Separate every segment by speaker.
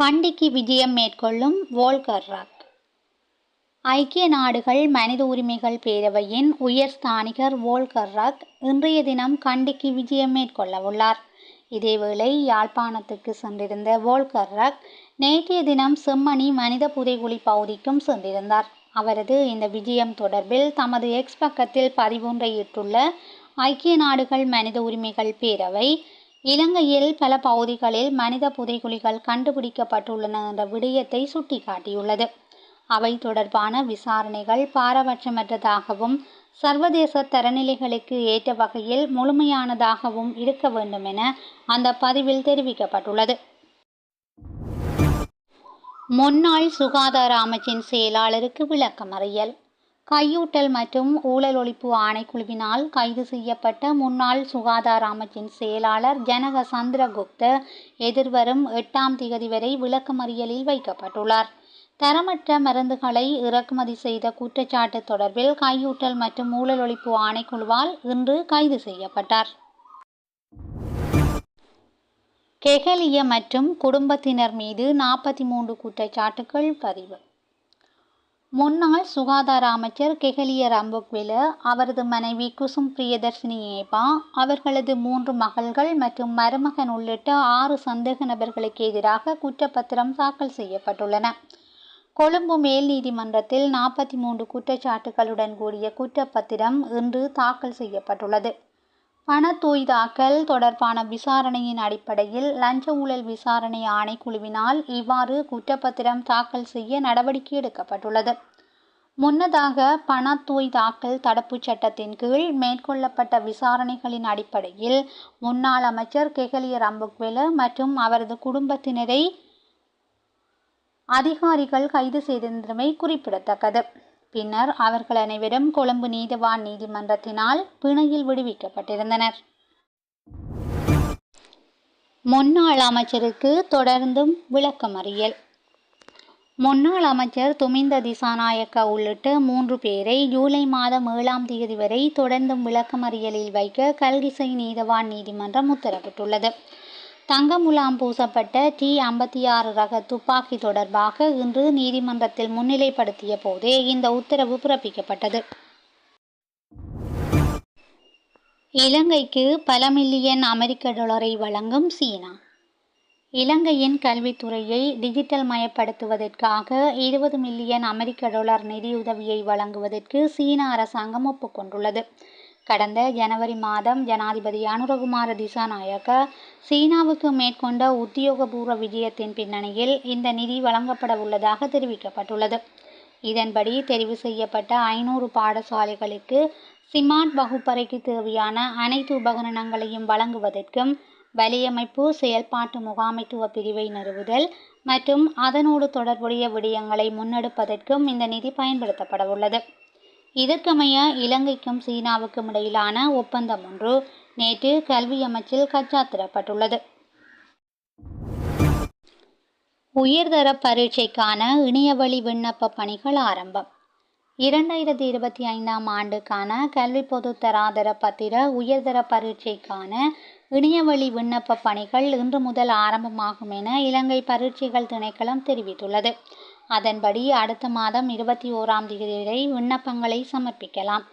Speaker 1: கண்டிக்கு விஜயம் மேற்கொள்ளும் Volker rock ஐக்கிய நாடுகள் மனித உரிமைகள் பேரவையின் உயர் ஸ்தானிகர் வோல்கர் ராக் இன்றைய தினம் கண்டிக்கு விஜயம் மேற்கொள்ளவுள்ளார் இதேவேளை யாழ்ப்பாணத்துக்கு சென்றிருந்த வோல்கர் ராக் நேற்றைய தினம் செம்மணி மனித புதைகுழி பகுதிக்கும் சென்றிருந்தார். அவரது இந்த விஜயம் தொடர்பில் தமது எக்ஸ் பக்கத்தில் பதிவொன்றை இட்டுள்ள ஐக்கிய நாடுகள் மனித உரிமைகள் பேரவை இலங்கையில் பல பகுதிகளில் மனித புதைகுழிகள் கண்டுபிடிக்கப்பட்டுள்ளன என்ற விடயத்தை சுட்டிக்காட்டியுள்ளது. அவை தொடர்பான விசாரணைகள் பாரபட்சமற்றதாகவும் சர்வதேச தரநிலைகளுக்கு ஏற்ற வகையில் முழுமையானதாகவும் இருக்க வேண்டும் என அந்த பதிவில் தெரிவிக்கப்பட்டுள்ளது. முன்னாள் சுகாதார அமைச்சின் செயலாளருக்கு விளக்கமறியல். கையூட்டல் மற்றும் ஊழல் ஒழிப்பு ஆணைக்குழுவினால் கைது செய்யப்பட்ட முன்னாள் சுகாதார அமைச்சின் செயலாளர் ஜனக சந்திரகுப்த எதிர்வரும் எட்டாம் திகதி வரை விளக்கமறியலில் வைக்கப்பட்டுள்ளார். தரமற்ற மருந்துகளை இறக்குமதி செய்த குற்றச்சாட்டு தொடர்பில் கையூட்டல் மற்றும் ஊழல் ஒழிப்பு ஆணைக்குழுவால் இன்று கைது செய்யப்பட்டார். கெகலிய மற்றும் குடும்பத்தினர் மீது நாற்பத்தி மூன்று குற்றச்சாட்டுகள் பதிவு. முன்னாள் சுகாதார அமைச்சர் கெஹலிய ரம்புக்வில அவரது மனைவி குசும் பிரியதர்ஷினி ஏபா அவர்களது மூன்று மகள்கள் மற்றும் மருமகன் உள்ளிட்ட ஆறு சந்தேக நபர்களுக்கு எதிராக குற்றப்பத்திரம் தாக்கல் செய்யப்பட்டுள்ளன. கொழும்பு மேல் நீதிமன்றத்தில் நாற்பத்தி மூன்று குற்றச்சாட்டுகளுடன் கூடிய குற்றப்பத்திரம் இன்று தாக்கல் செய்யப்பட்டுள்ளது. பண தொடர்பான விசாரணையின் அடிப்படையில் லஞ்ச ஊழல் விசாரணை ஆணைக்குழுவினால் இவ்வாறு குற்றப்பத்திரம் தாக்கல் செய்ய நடவடிக்கை எடுக்கப்பட்டுள்ளது. முன்னதாக பணத்தொய்தாக்கல் தாக்கல் தடுப்புச் சட்டத்தின் கீழ் மேற்கொள்ளப்பட்ட விசாரணைகளின் அடிப்படையில் முன்னாள் அமைச்சர் கெகலிய ரம்புக்வெல மற்றும் அவரது குடும்பத்தினரை அதிகாரிகள் கைது செய்திருந்தமை குறிப்பிடத்தக்கது. பின்னர் அவர்கள் அனைவரும் கொழும்பு நீதவான் நீதிமன்றத்தினால் பிணையில் விடுவிக்கப்பட்டிருந்தனர். முன்னாள் அமைச்சருக்கு தொடர்ந்தும் விளக்கமறியல். முன்னாள் அமைச்சர் துமிந்த திசாநாயக்க உள்ளிட்ட மூன்று பேரை ஜூலை மாதம் ஏழாம் தேதி வரை தொடர்ந்தும் விளக்கமறியலில் வைக்க கல்கிசை நீதவான் நீதிமன்றம் உத்தரவிட்டுள்ளது. தங்க முலாம் பூசப்பட்ட டி ஐம்பத்தி ஆறு ரக துப்பாக்கி தொடர்பாக இன்று நீதிமன்றத்தில் முன்னிலைப்படுத்திய போதே இந்த உத்தரவு பிறப்பிக்கப்பட்டது. இலங்கைக்கு பல மில்லியன் அமெரிக்க டாலரை வழங்கும் சீனா. இலங்கையின் கல்வித்துறையை டிஜிட்டல் மயப்படுத்துவதற்காக இருபது மில்லியன் அமெரிக்க டாலர் நிதியுதவியை வழங்குவதற்கு சீன அரசாங்கம் ஒப்புக்கொண்டுள்ளது. கடந்த ஜனவரி மாதம் ஜனாதிபதி அனுரகுமார திசாநாயக்க சீனாவுக்கு மேற்கொண்ட உத்தியோகபூர்வ விஜயத்தின் பின்னணியில் இந்த நிதி வழங்கப்பட உள்ளதாக தெரிவிக்கப்பட்டுள்ளது. இதன்படி தெரிவு செய்யப்பட்ட ஐநூறு பாடசாலைகளுக்கு சிமார்ட் வகுப்பறைக்கு தேவையான அனைத்து உபகரணங்களையும் வழங்குவதற்கும் வலையமைப்பு செயல்பாட்டு முகாமைத்துவ பிரிவை நிறுவுதல் மற்றும் அதனோடு தொடர்புடைய விடயங்களை முன்னெடுப்பதற்கும் இந்த நிதி பயன்படுத்தப்பட உள்ளது. இதற்கமைய இலங்கைக்கும் சீனாவுக்கும் இடையிலான ஒப்பந்தம் ஒன்று நேற்று கல்வி அமைச்சில் கச்சாத்திரப்பட்டுள்ளது. உயர்தர பரீட்சைக்கான இணையவழி விண்ணப்ப பணிகள் ஆரம்பம். இரண்டாயிரத்தி இருபத்தி ஐந்தாம் ஆண்டுக்கான கல்வி பொது தராதர பத்திர உயர்தர பரீட்சைக்கான இணையவழி விண்ணப்ப பணிகள் இன்று முதல் ஆரம்பமாகும் என இலங்கை பரீட்சைகள் திணைக்களம் தெரிவித்துள்ளது. அதன்படி அடுத்த மாதம் இருபத்தி ஓராம் தேதி வரை விண்ணப்பங்களை சமர்ப்பிக்கலாம்.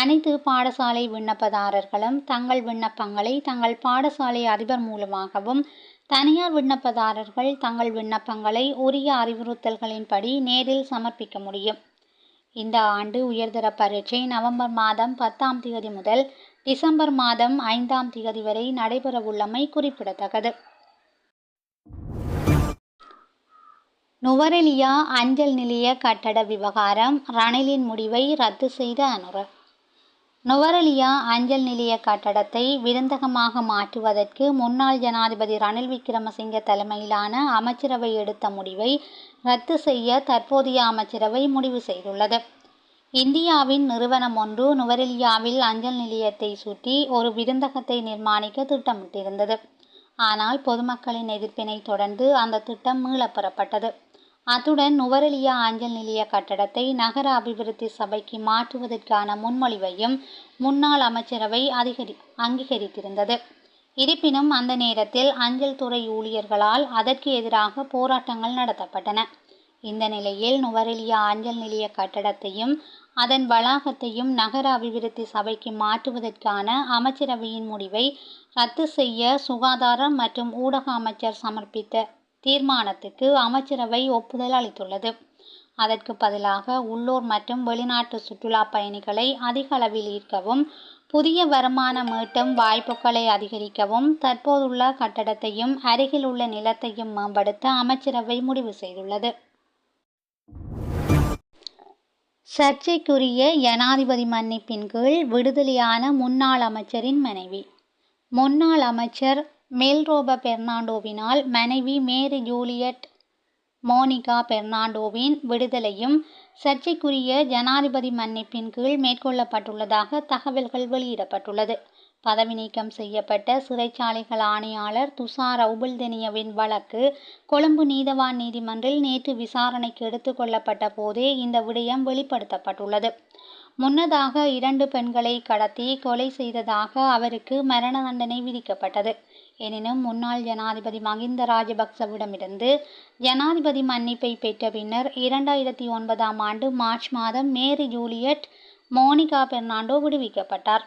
Speaker 1: அனைத்து பாடசாலை விண்ணப்பதாரர்களும் தங்கள் விண்ணப்பங்களை தங்கள் பாடசாலை அதிபர் மூலமாகவும் தனியார் விண்ணப்பதாரர்கள் தங்கள் விண்ணப்பங்களை உரிய அறிவுறுத்தல்களின்படி நேரில் சமர்ப்பிக்க முடியும். இந்த ஆண்டு உயர்தர பரீட்சை நவம்பர் மாதம் பத்தாம் தேதி முதல் டிசம்பர் மாதம் ஐந்தாம் தேதி வரை நடைபெறவுள்ளமை குறிப்பிடத்தக்கது. நுவரெலியா அஞ்சல் நிலைய கட்டட விவகாரம் ரணிலின் முடிவை ரத்து செய்த அனுர. நுவரெலியா அஞ்சல் நிலைய கட்டடத்தை விருந்தகமாக மாற்றுவதற்கு முன்னாள் ஜனாதிபதி ரணில் விக்ரமசிங்க தலைமையிலான அமைச்சரவை எடுத்த முடிவை ரத்து செய்ய தற்போதைய அமைச்சரவை முடிவு செய்துள்ளது. இந்தியாவின் நிறுவனம் ஒன்று நுவரெலியாவில் அஞ்சல் நிலையத்தை சுற்றி ஒரு விருந்தகத்தை நிர்மாணிக்க திட்டமிட்டிருந்தது. ஆனால் பொதுமக்களின் எதிர்ப்பினை தொடர்ந்து அந்த திட்டம் மீளப்பெறப்பட்டது அத்துடன் நுவரெலியா அஞ்சல் நிலைய கட்டடத்தை நகர அபிவிருத்தி சபைக்கு மாற்றுவதற்கான முன்மொழிவையும் முன்னாள் அமைச்சரவை அதிகரி அங்கீகரித்திருந்தது. இருப்பினும் அந்த நேரத்தில் அஞ்சல் துறை ஊழியர்களால் அதற்கு எதிராக போராட்டங்கள் நடத்தப்பட்டன. இந்த நிலையில் நுவரெலியா அஞ்சல் நிலைய கட்டடத்தையும் அதன் வளாகத்தையும் நகர அபிவிருத்தி சபைக்கு மாற்றுவதற்கான அமைச்சரவையின் முடிவை ரத்து செய்ய சுகாதாரம் மற்றும் ஊடக அமைச்சர் சமர்ப்பித்த தீர்மானத்துக்கு அமைச்சரவை ஒப்புதல் அளித்துள்ளது. அதற்கு பதிலாக உள்ளூர் மற்றும் வெளிநாட்டு சுற்றுலா பயணிகளை அதிக அளவில் ஈர்க்கவும் புதிய வருமானம் மீட்டும் வாய்ப்புகளை அதிகரிக்கவும் தற்போதுள்ள கட்டடத்தையும் அருகில் உள்ள நிலத்தையும் மேம்படுத்த அமைச்சரவை முடிவு செய்துள்ளது. சர்ச்சைக்குரிய ஜனாதிபதி மன்னிப்பின் கீழ் விடுதலையான முன்னாள் அமைச்சரின் மனைவி. முன்னாள் அமைச்சர் மெல்ரோப பெர்னாண்டோவினால் மனைவி மேரி ஜூலியட் மோனிகா பெர்னாண்டோவின் விடுதலையும் சர்ச்சைக்குரிய ஜனாதிபதி மன்னிப்பின் கீழ் மேற்கொள்ளப்பட்டுள்ளதாக தகவல்கள் வெளியிடப்பட்டுள்ளது. பதவி நீக்கம் செய்யப்பட்ட சிறைச்சாலைகள் ஆணையாளர் துஷார் உபுல்தெனியவின் வழக்கு கொழும்பு நீதவான் நீதிமன்றில் நேற்று விசாரணைக்கு எடுத்துக்கொள்ளப்பட்ட போதே இந்த விடயம் வெளிப்படுத்தப்பட்டுள்ளது. முன்னதாக இரண்டு பெண்களை கடத்தி கொலை செய்ததாக அவருக்கு மரண தண்டனை விதிக்கப்பட்டது. எனினும் முன்னாள் ஜனாதிபதி மகிந்த ராஜபக்சவிடமிருந்து ஜனாதிபதி மன்னிப்பை பெற்ற பின்னர் இரண்டாயிரத்தி ஒன்பதாம் ஆண்டு மார்ச் மாதம் மேரி ஜூலியட் மோனிகா பெர்னாண்டோ விடுவிக்கப்பட்டார்.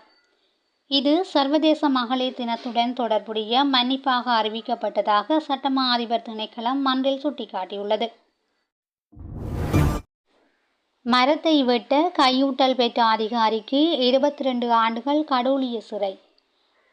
Speaker 1: இது சர்வதேச மகளிர் தினத்துடன் தொடர்புடைய மன்னிப்பாக அறிவிக்கப்பட்டதாக சட்டமா அதிபர் திணைக்களம் மன்றில் சுட்டிக்காட்டியுள்ளது. மரத்தை வெட்ட கையூட்டல் பெற்ற அதிகாரிக்கு இருபத்தி ரெண்டு ஆண்டுகள் கடூழிய சிறை.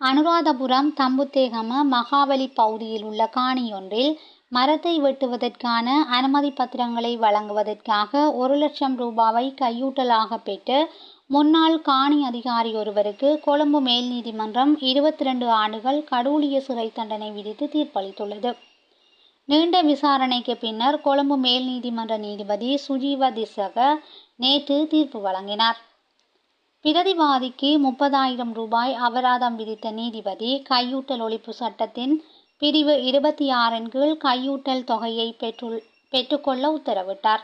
Speaker 1: அனுராதபுரம் தம்புத்தேகம மகாபலி பகுதியில் உள்ள காணியொன்றில் மரத்தை வெட்டுவதற்கான அனுமதி பத்திரங்களை வழங்குவதற்காக ஒரு லட்சம் ரூபாவை கையூட்டலாக பெற்று முன்னாள் காணி அதிகாரி ஒருவருக்கு கொழும்பு மேல் நீதிமன்றம் இருபத்தி ரெண்டு ஆண்டுகள் கடூழிய சிறை தண்டனை விதித்து தீர்ப்பளித்துள்ளது. நீண்ட விசாரணைக்கு பின்னர் கொழும்பு மேல் நீதிமன்ற நீதிபதி சுஜீவ திசக நேற்று தீர்ப்பு வழங்கினார். பிரதிவாதிக்கு முப்பதாயிரம் ரூபாய் அபராதம் விதித்த நீதிபதி கையூட்டல் ஒழிப்பு சட்டத்தின் பிரிவு இருபத்தி ஆறின் கீழ் கையூட்டல் தொகையை பெற்றுள் பெற்றுக்கொள்ள உத்தரவிட்டார்.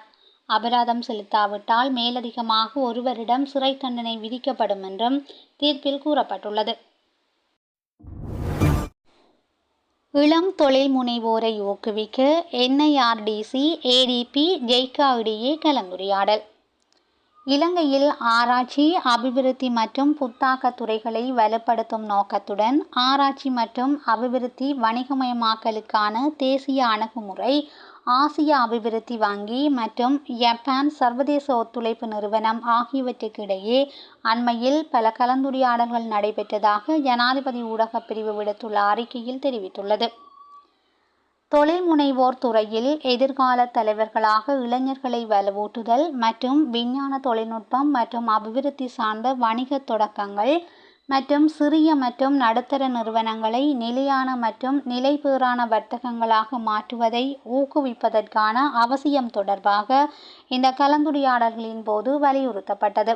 Speaker 1: அபராதம் செலுத்தாவிட்டால் மேலதிகமாக ஒருவரிடம் சிறை தண்டனை விதிக்கப்படும் என்றும் தீர்ப்பில் கூறப்பட்டுள்ளது. இளம் தொழில் முனைவோரை ஊக்குவிக்க என்ஐஆர்டிசி ஏடிபி ஜெய்கா இடையே கலந்துரையாடல். இலங்கையில் ஆராய்ச்சி அபிவிருத்தி மற்றும் புத்தாக்க துறைகளை வலுப்படுத்தும் நோக்கத்துடன் ஆராய்ச்சி மற்றும் அபிவிருத்தி வணிகமயமாக்கலுக்கான தேசிய அணுகுமுறை ஆசிய அபிவிருத்தி வங்கி மற்றும் ஜப்பான் சர்வதேச ஒத்துழைப்பு நிறுவனம் ஆகியவற்றுக்கிடையே அண்மையில் பல கலந்துரையாடல்கள் நடைபெற்றதாக ஜனாதிபதி ஊடகப் பிரிவு விடுத்துள்ள அறிக்கையில் தெரிவித்துள்ளது. தொழில் முனைவோர் துறையில் எதிர்கால தலைவர்களாக இளைஞர்களை வலுவூட்டுதல் மற்றும் விஞ்ஞான தொழில்நுட்பம் மற்றும் அபிவிருத்தி சார்ந்த வணிக தொடக்கங்கள் மற்றும் சிறிய மற்றும் நடுத்தர நிறுவனங்களை நிலையான மற்றும் நிலைபேறான வர்த்தகங்களாக மாற்றுவதை ஊக்குவிப்பதற்கான அவசியம் தொடர்பாக இந்த கலந்துரையாடல்களின் போது வலியுறுத்தப்பட்டது.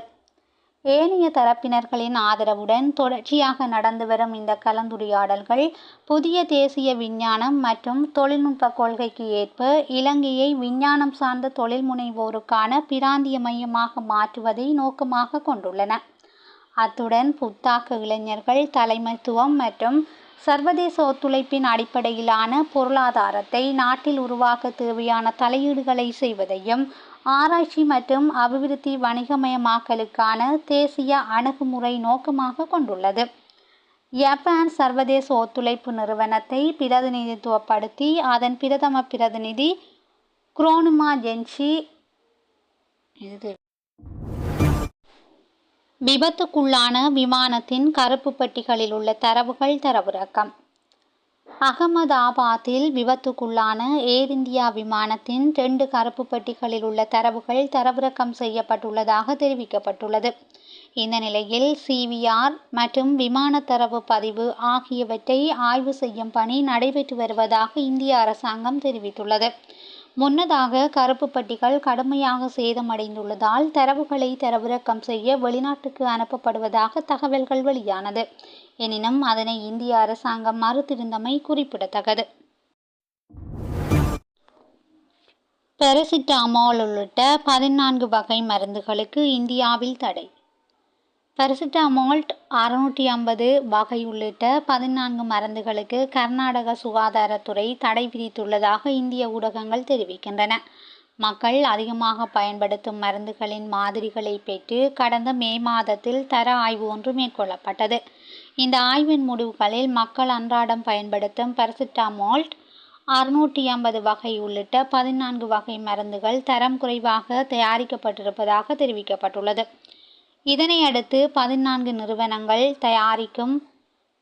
Speaker 1: ஏனைய தரப்பினர்களின் ஆதரவுடன் தொடர்ச்சியாக நடந்து வரும் இந்த கலந்துரையாடல்கள் புதிய தேசிய விஞ்ஞானம் மற்றும் தொழில்நுட்ப கொள்கைக்கு ஏற்ப இலங்கையை விஞ்ஞானம் சார்ந்த தொழில் முனைவோருக்கான பிராந்திய மையமாக மாற்றுவதை நோக்கமாக கொண்டுள்ளன. அத்துடன் புத்தாக்க இளைஞர்கள் தலைமைத்துவம் மற்றும் சர்வதேச ஒத்துழைப்பின் அடிப்படையிலான பொருளாதாரத்தை நாட்டில் உருவாக்க தேவையான தலையீடுகளை செய்வதையும் ஆராய்ச்சி மற்றும் அபிவிருத்தி வணிகமயமாக்கலுக்கான தேசிய அணுகுமுறை நோக்கமாக கொண்டுள்ளது. ஜப்பான் சர்வதேச ஒத்துழைப்பு நிறுவனத்தை பிரதிநிதித்துவப்படுத்தி அதன் பிரதம பிரதிநிதி குரோனுமா ஜென்ஷி இது. விபத்துக்குள்ளான விமானத்தின் கருப்பு பெட்டிகளில் உள்ள தரவுகள் தரவிறக்கம். அகமதாபாத்தில் விபத்துக்குள்ளான ஏர் இந்தியா விமானத்தின் ரெண்டு கருப்பு பெட்டிகளில் உள்ள தரவுகள் தரவிறக்கம் செய்யப்பட்டுள்ளதாக தெரிவிக்கப்பட்டுள்ளது. இந்த நிலையில் சிவிஆர் மற்றும் விமான தரவு பதிவு ஆகியவற்றை ஆய்வு செய்யும் பணி நடைபெற்று வருவதாக இந்திய அரசாங்கம் தெரிவித்துள்ளது. முன்னதாக கருப்பு பட்டிகள் கடுமையாக சேதமடைந்துள்ளதால் தரவுகளை தரவிறக்கம் செய்ய வெளிநாட்டுக்கு அனுப்பப்படுவதாக தகவல்கள் வெளியானது. எனினும் அதனை இந்திய அரசாங்கம் மறுத்திருந்தமை குறிப்பிடத்தக்கது. பெரசிட்டாமால் உள்ளிட்ட பதினான்கு வகை மருந்துகளுக்கு இந்தியாவில் தடை. பெரசிட்டாமால்ட் அறுநூற்றி ஐம்பது வகை உள்ளிட்ட பதினான்கு மருந்துகளுக்கு கர்நாடக சுகாதாரத்துறை தடை விதித்துள்ளதாக இந்திய ஊடகங்கள் தெரிவிக்கின்றன. மக்கள் அதிகமாக பயன்படுத்தும் மருந்துகளின் மாதிரிகளை பெற்று கடந்த மே மாதத்தில் தர ஆய்வு ஒன்று மேற்கொள்ளப்பட்டது. இந்த ஆய்வின் முடிவுகளில் மக்கள் அன்றாடம் பயன்படுத்தும் பெரசிட்டாமால்ட் அறுநூற்றி ஐம்பது வகை உள்ளிட்ட பதினான்கு வகை மருந்துகள் தரம் குறைவாக தயாரிக்கப்பட்டிருப்பதாக தெரிவிக்கப்பட்டுள்ளது. இதனை அடுத்து பதினான்கு நிறுவனங்கள் தயாரிக்கும்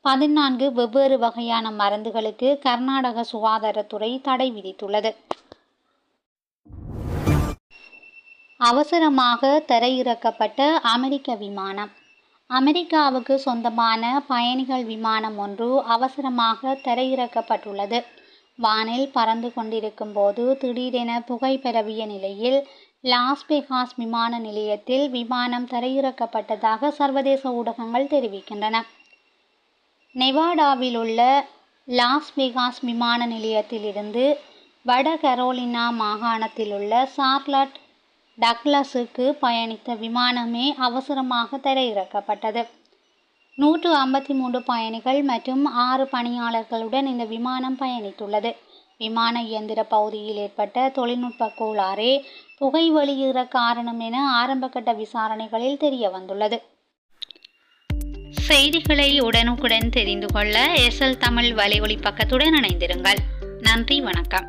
Speaker 1: பதினான்கு வெவ்வேறு வகையான மருந்துகளுக்கு கர்நாடக சுகாதாரத்துறை தடை விதித்துள்ளது. அவசரமாக தரையிறக்கப்பட்ட அமெரிக்க விமானம். அமெரிக்காவுக்கு சொந்தமான பயணிகள் விமானம் ஒன்று அவசரமாக தரையிறக்கப்பட்டுள்ளது. வானில் பறந்து கொண்டிருக்கும் போது திடீரென புகை பரவிய நிலையில் லாஸ் வேகாஸ் விமான நிலையத்தில் விமானம் தரையிறக்கப்பட்டதாக சர்வதேச ஊடகங்கள் தெரிவிக்கின்றன. நெவாடாவில் உள்ள லாஸ் வேகாஸ் விமான நிலையத்திலிருந்து வட கரோலினா மாகாணத்தில் உள்ள சார்லட் டக்ளஸுக்கு பயணித்த விமானமே அவசரமாக தரையிறக்கப்பட்டது. நூற்று ஐம்பத்தி மூன்று பயணிகள் மற்றும் ஆறு பணியாளர்களுடன் இந்த விமானம் பயணித்துள்ளது. விமான இயந்திர பகுதியில் ஏற்பட்ட தொழில்நுட்ப கோளாறே புகை வெளியேற காரணம் என ஆரம்பகட்ட விசாரணைகளில் தெரிய வந்துள்ளது செய்திகளை உடனுக்குடன் தெரிந்து கொள்ள எஸ்எல் தமிழ் வலைஒலி பக்கத்துடன் இணைந்திருங்கள். நன்றி வணக்கம்.